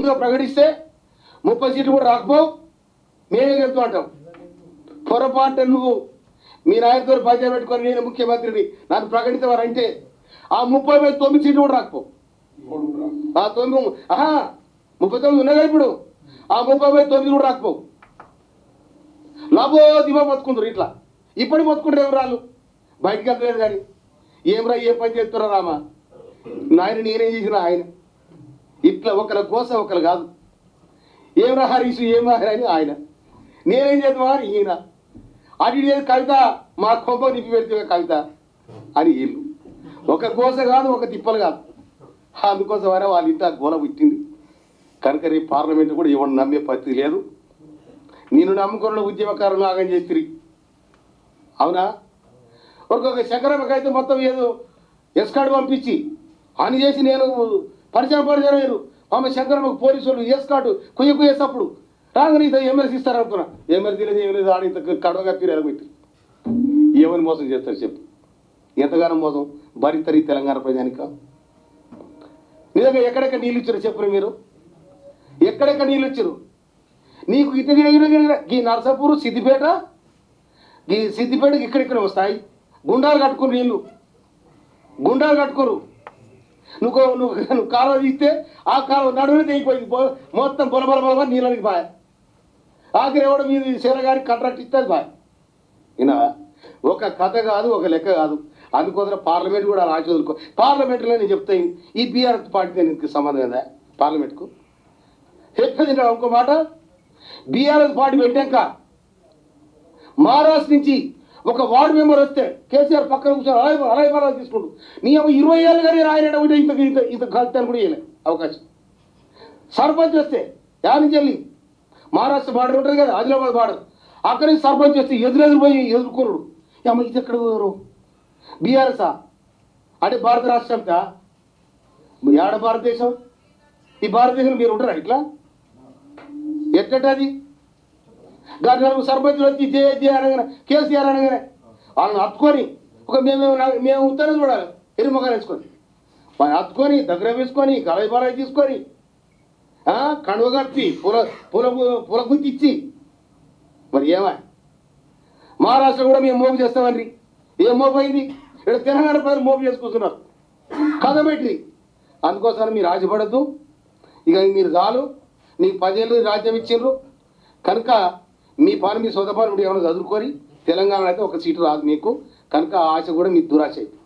ముందుగా ప్రకటిస్తే ముప్పై సీట్లు కూడా రాకపోవు మేమే గెలుతూ అంటాం పొరపాటు నువ్వు మీ నాయకుతో పరిచయం పెట్టుకొని నేను ముఖ్యమంత్రిని. నాకు ప్రకటించేవారంటే ఆ ముప్పై మీద తొమ్మిది సీట్లు కూడా రాకపోవు ఆ తొమ్మిది ఆహా ముప్పై తొమ్మిది ఉన్నాయి ఇప్పుడు. ఆ ముప్పై మీద తొమ్మిది కూడా రాకపోవు లాభో దిమా మొత్తుకుంటారు ఇట్లా. ఇప్పుడు మొత్తుకుంటారు ఎవరు రాళ్ళు? బయటకు వెళ్తలేదు కానీ. ఏం రా ఏం పని చేస్తున్నా రామా? నాయన నేనేం చేసిన ఆయన. ఇట్లా ఒకరి కోసం ఒకరు కాదు. ఏం రా హరీష్ ఏం అని ఆయన. నేనేం చేద్దామా అని ఈయన అది లేదు కవిత మా కొంప నిప్పి పెడితే కవిత అని వీళ్ళు. ఒక గోస కాదు ఒక తిప్పలు కాదు. అందుకోసమైనా వాళ్ళ ఇంట గోల పుట్టింది. కనుక రేపు పార్లమెంట్ కూడా ఇవ్వండి నమ్మే పరిస్థితి లేదు. నేను నమ్ముకున్న ఉద్యమకారులు ఆగం చేసిరి. అవునా? ఒక్కొక్క శంకరమ్మకి మొత్తం ఏదో ఎస్కాడ్ పంపించి అని చేసి నేను పరిచయం పరిచయం లేదు ఆమె శంకరమ్మకు పోలీసు వాళ్ళు ఎస్కార్డు కుయ్య కుయ్యేసప్పుడు రాగానే ఇంత ఎమ్మెల్సీ ఇస్తారనుకున్నా. ఎమ్మెల్సీ లేదు ఏం లేదు ఆడ ఇంత కడవగా పీరు పెట్టి ఏమని మోసం చేస్తారు చెప్పు. ఎంతగానో మోసం. భరితరి తెలంగాణ ప్రజానిక నిజంగా ఎక్కడెక్కడ నీళ్ళు ఇచ్చారు చెప్పరు మీరు? ఎక్కడెక్కడ నీళ్ళు ఇచ్చారు? నీకు ఇటు గిడ గిడ ఈ నరసాపూర్ సిద్దిపేట? ఈ సిద్దిపేటకి ఇక్కడిక్కడ వస్తాయి. గుండాలు కట్టుకుని నీళ్ళు. గుండాలు కట్టుకోరు. నువ్వు నువ్వు నువ్వు కాలువ తీస్తే ఆ కాలువ నడువునే తెగిపోయింది. మొత్తం బొల బొల బొల నీళ్ళకి బాయ్ ఆఖరి ఎవడ మీద శీలగారికి కాంట్రాక్ట్ ఇస్తే బాయ్ ఈయన ఒక కథ కాదు ఒక లెక్క కాదు అందుకోసం పార్లమెంట్ కూడా అలా వదులుకో పార్లమెంట్లో నేను చెప్తాను ఈ బీఆర్ఎస్ పార్టీతో నీకు సంబంధం ఏందా పార్లమెంట్కు చెప్పేది ఇంకో మాట బీఆర్ఎస్ పార్టీ పెట్టాక మహారాష్ట్ర నుంచి ఒక వార్డు మెంబర్ వస్తే కేసీఆర్ పక్కన కూర్చొని అలాగే అలాగే పర్వాలేదు తీసుకుంటూ నీ అమ్మ ఇరవై ఏళ్ళు కానీ రాయనట ఒకటి ఇంత ఇంత ఇంత కలితాను కూడా ఇవ్వలే అవకాశం. సర్పంచ్ వస్తే యాని చెల్లి. మహారాష్ట్ర బార్డర్ ఉంటుంది కదా ఆదిలాబాద్ బార్డర్. అక్కడి నుంచి సర్పంచ్ వస్తే ఎదురెదురు పోయి ఎదుర్కొనుడు. అమ్మ ఇది ఎక్కడ పోయారు బీఆర్ఎస్ఆ అంటే భారత రాష్ట్రంతా ఏడ భారతదేశం? ఈ భారతదేశంలో మీరు ఉంటారా ఇట్లా? ఎట్టది గారి నలుగురు సర్పంచులు వచ్చి జే అనగానే కేసీఆర్ అనగానే వాళ్ళని హత్తుకొని ఒక మేము మేము ఉత్తరం చూడాలి. ఎరుమగా వేసుకొని. వాళ్ళని హత్తుకొని దగ్గర వేసుకొని గలై తీసుకొని ఆ, కట్టి కప్పి పూల పూల పూల మరి ఏమా? మహారాష్ట్ర కూడా మేము మోపు చేస్తామండి. ఏం మోపు అయింది? ఇక్కడ తెలంగాణ ప్రజలు మోపు చేసుకుంటున్నారు. కథ పెట్టి. అందుకోసం మీరు ఆశపడద్దు. ఇక మీరు చాలు నీకు పదేళ్ళు రాజ్యం ఇచ్చిండ్రు. కనుక మీ పని మీ సొంత పని ఉంటే ఏమైనా చదువుకొని తెలంగాణ అయితే ఒక సీటు రాదు మీకు. కనుక ఆ ఆశ కూడా మీ దురాశ అయితే.